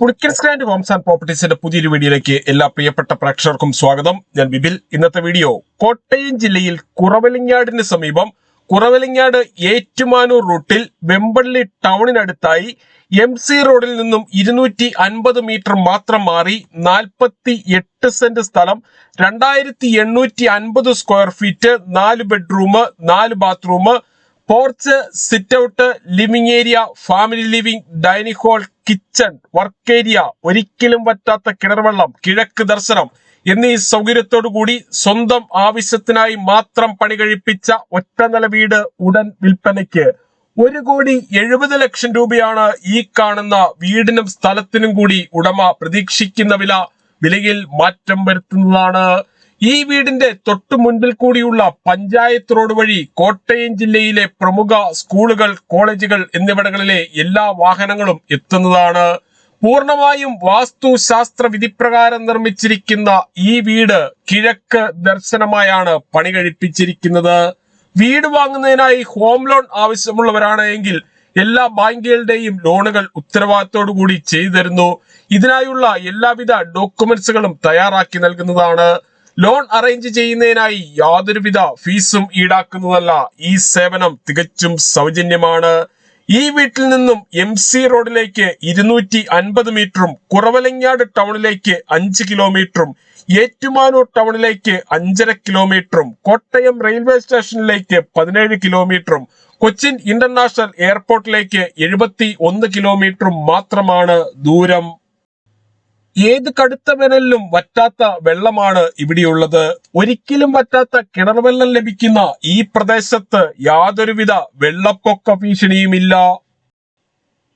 Pulikkal grand homes and പ്രോപ്പർട്ടീസിന്റെ പുതിയൊരു വീഡിയോയിലേക്ക് എല്ലാ പ്രിയപ്പെട്ട പ്രേക്ഷകർക്കും സ്വാഗതം. ഞാൻ ബിബിൽ ഇന്നത്തെ വീഡിയോ കോട്ടയം ജില്ലയിൽ കുറവലിങ്ങാടിന് സമീപം കുറവലിങ്ങാട് ഏറ്റുമാനൂർ റൂട്ടിൽ വെമ്പള്ളി ടൗണിനടുത്തായി എം സി റോഡിൽ നിന്നും ഇരുന്നൂറ്റി അൻപത് മീറ്റർ മാത്രം മാറി നാൽപ്പത്തി എട്ട് സെന്റ് സ്ഥലം രണ്ടായിരത്തി എണ്ണൂറ്റി അൻപത് സ്ക്വയർ ഫീറ്റ് നാല് ബെഡ്റൂം നാല് bathroom porch sit out living area family living dining hall kitchen work area ഒരിക്കലും പറ്റാത്ത കിണർവെള്ളം കിഴക്ക് ദർശനം എന്നീ സൗകര്യത്തോടു കൂടി സ്വന്തം ആവശ്യത്തിനായി മാത്രം പണി കഴിപ്പിച്ച ഒറ്റനില വീട് ഉടൻ വിൽപ്പനയ്ക്ക് ഒരു കോടി എഴുപത് ലക്ഷം രൂപയാണ് ഈ കാണുന്ന വീടിനും സ്ഥലത്തിനും കൂടി ഉടമ പ്രതീക്ഷിക്കുന്ന വില വിലയിൽ മാറ്റം വരുത്തുന്നതാണ്. ഈ വീടിന്റെ തൊട്ടു മുൻപിൽ കൂടിയുള്ള പഞ്ചായത്ത് റോഡ് വഴി കോട്ടയം ജില്ലയിലെ പ്രമുഖ സ്കൂളുകൾ കോളേജുകൾ എന്നിവിടങ്ങളിലെ എല്ലാ വാഹനങ്ങളും എത്തുന്നതാണ്. പൂർണമായും വാസ്തുശാസ്ത്ര വിധിപ്രകാരം നിർമ്മിച്ചിരിക്കുന്ന ഈ വീട് കിഴക്ക് ദർശനമായാണ് പണി കഴിപ്പിച്ചിരിക്കുന്നത് വീട് വാങ്ങുന്നതിനായി ഹോം ലോൺ ആവശ്യമുള്ളവരാണെങ്കിൽ എല്ലാ ബാങ്കുകളുടെയും ലോണുകൾ ഉത്തരവാദിത്തോടു കൂടി ചെയ്തു തരുന്നു. ഇതിനായുള്ള എല്ലാവിധ ഡോക്യുമെന്റ്സുകളും തയ്യാറാക്കി നൽകുന്നതാണ്. ലോൺ അറേഞ്ച് ചെയ്യുന്നതിനായി യാതൊരുവിധ ഫീസും ഈടാക്കുന്നതല്ല ഈ സേവനം തികച്ചും സൗജന്യമാണ്. ഈ വീട്ടിൽ നിന്നും എം സി റോഡിലേക്ക് ഇരുന്നൂറ്റി അൻപത് മീറ്ററും കുറവലങ്ങാട് ടൗണിലേക്ക് അഞ്ച് കിലോമീറ്ററും ഏറ്റുമാനൂർ ടൗണിലേക്ക് അഞ്ചര കിലോമീറ്ററും കോട്ടയം റെയിൽവേ സ്റ്റേഷനിലേക്ക് പതിനേഴ് കിലോമീറ്ററും കൊച്ചിൻ ഇന്റർനാഷണൽ എയർപോർട്ടിലേക്ക് എഴുപത്തി ഒന്ന് കിലോമീറ്ററും മാത്രമാണ് ദൂരം. ഏത് കടുത്ത വേനലിലും വറ്റാത്ത വെള്ളമാണ് ഇവിടെയുള്ളത്. ഒരിക്കലും വറ്റാത്ത കിണർ വെള്ളം ലഭിക്കുന്ന ഈ പ്രദേശത്ത് യാതൊരുവിധ വെള്ളപ്പൊക്ക ഭീഷണിയുമില്ല.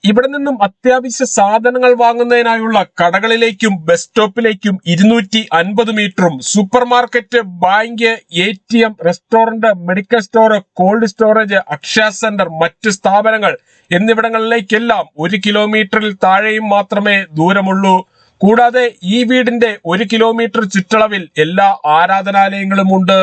ഇവിടെ നിന്നും അത്യാവശ്യ സാധനങ്ങൾ വാങ്ങുന്നതിനായുള്ള കടകളിലേക്കും ബസ് സ്റ്റോപ്പിലേക്കും ഇരുന്നൂറ്റി അൻപത് മീറ്ററും supermarket bank A T M restaurant medical store cold storage Akshaya centre മറ്റ് സ്ഥാപനങ്ങൾ എന്നിവിടങ്ങളിലേക്കെല്ലാം ഒരു കിലോമീറ്ററിൽ താഴെയും മാത്രമേ ദൂരമുള്ളൂ. കൂടാതെ ഈ വീടിന്റെ ഒരു കിലോമീറ്റർ ചുറ്റളവിൽ എല്ലാ ആരാധനാലയങ്ങളും ഉണ്ട്.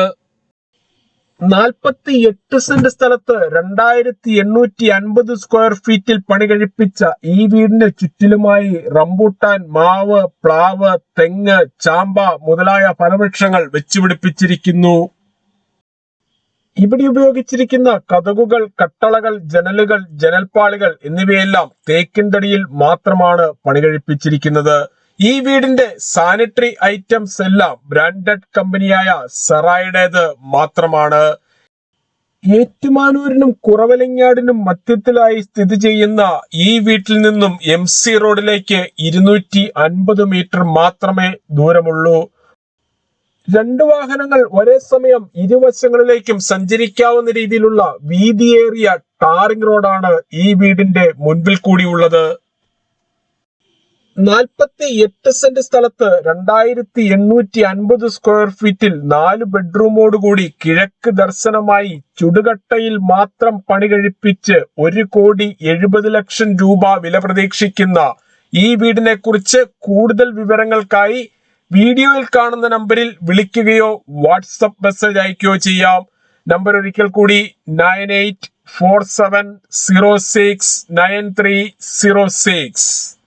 നാൽപ്പത്തി എട്ട് സെന്റ് സ്ഥലത്ത് രണ്ടായിരത്തി എണ്ണൂറ്റി അൻപത് സ്ക്വയർ ഫീറ്റിൽ പണി കഴിപ്പിച്ച ഈ വീടിന്റെ ചുറ്റിലുമായി റംബൂട്ടാൻ മാവ് പ്ലാവ് തെങ്ങ് ചാമ്പ മുതലായ ഫലവൃക്ഷങ്ങൾ വെച്ചുപിടിപ്പിച്ചിരിക്കുന്നു. ഇവിടെ ഉപയോഗിച്ചിരിക്കുന്ന കതകുകൾ കട്ടളകൾ ജനലുകൾ ജനൽപ്പാളികൾ എന്നിവയെല്ലാം തേക്കിൻ തടിയിൽ മാത്രമാണ് പണി കഴിപ്പിച്ചിരിക്കുന്നത്. ഈ വീടിന്റെ സാനിറ്ററി ഐറ്റംസ് എല്ലാം ബ്രാൻഡഡ് കമ്പനിയായ സെറായുടേത് മാത്രമാണ്. ഏറ്റുമാനൂരിനും കുറവലങ്ങാടിനും മധ്യത്തിലായി സ്ഥിതി ചെയ്യുന്ന ഈ വീട്ടിൽ നിന്നും എം സി റോഡിലേക്ക് ഇരുന്നൂറ്റി അൻപത് മീറ്റർ മാത്രമേ ദൂരമുള്ളൂ. രണ്ട് വാഹനങ്ങൾ ഒരേ സമയം ഇരുവശങ്ങളിലേക്കും സഞ്ചരിക്കാവുന്ന രീതിയിലുള്ള വീതിയേറിയ ടാറിംഗ് റോഡാണ് ഈ വീടിന്റെ മുൻപിൽ കൂടിയുള്ളത് നാൽപ്പത്തി എട്ട് സെന്റ് സ്ഥലത്ത് രണ്ടായിരത്തി എണ്ണൂറ്റി അൻപത് സ്ക്വയർ ഫീറ്റിൽ നാല് ബെഡ്റൂമോടുകൂടി കിഴക്ക് ദർശനമായി ചുടുകട്ടയിൽ മാത്രം പണി കഴിപ്പിച്ച് ഒരു കോടി എഴുപത് ലക്ഷം രൂപ വില പ്രതീക്ഷിക്കുന്ന ഈ വീടിനെ കുറിച്ച് കൂടുതൽ വിവരങ്ങൾക്കായി വീഡിയോയിൽ കാണുന്ന നമ്പറിൽ വിളിക്കുകയോ വാട്സപ്പ് മെസ്സേജ് അയക്കുകയോ ചെയ്യാം. നമ്പർ ഒരിക്കൽ കൂടി nine eight four seven zero six nine three zero six.